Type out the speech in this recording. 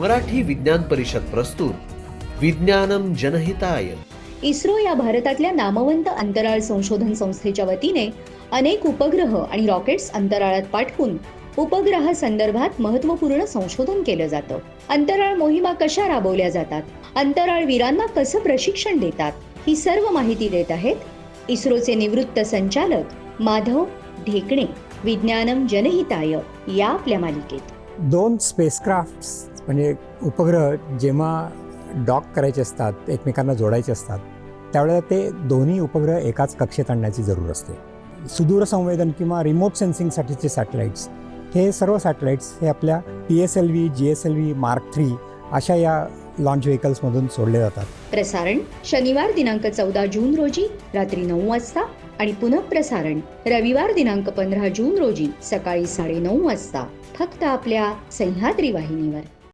मराठी विज्ञान परिषद प्रस्तुत. विज्ञानम जनहिताय. इस्रो या भारतातल्या नामवंत अंतराळ संशोधन संस्थेच्या वतीने अनेक उपग्रह आणि रॉकेट्स अंतराळात पाठवून उपग्रहासंदर्भात महत्त्वपूर्ण संशोधन केलं जातं. अंतराळ मोहिमा कशा राबवल्या जातात? अंतराळ वीरांना कसं प्रशिक्षण देतात? ही सर्व माहिती देत आहेत इस्रोचे निवृत्त संचालक माधव ढेकणे. विज्ञानम जनहिताय या आपल्या मालिकेत. दोन स्पेसक्राफ्ट्स म्हणजे उपग्रह जेव्हा डॉक करायचे असतात एकमेकांना जोडायचे असतात त्यावेळेला ते दोन्ही उपग्रह एकाच कक्षेत आणण्याची जरूर असते. सुदूर संवेदन किंवा रिमोट सेन्सिंगसाठीचे सॅटेलाईट्स हे सर्व सॅटेलाईट्स हे आपल्या P S L V G S L V mark three अशा या लॉन्च व्हेकल्समधून सोडले जातात. प्रसारण शनिवार दिनांक चौदा जून रोजी रात्री नऊ वाजता आणि पुनःप्रसारण रविवार दिनांक पंधरा जून रोजी सकाळी साडेनऊ वाजता. फक्त आपल्या सह्याद्री वाहिनीवर.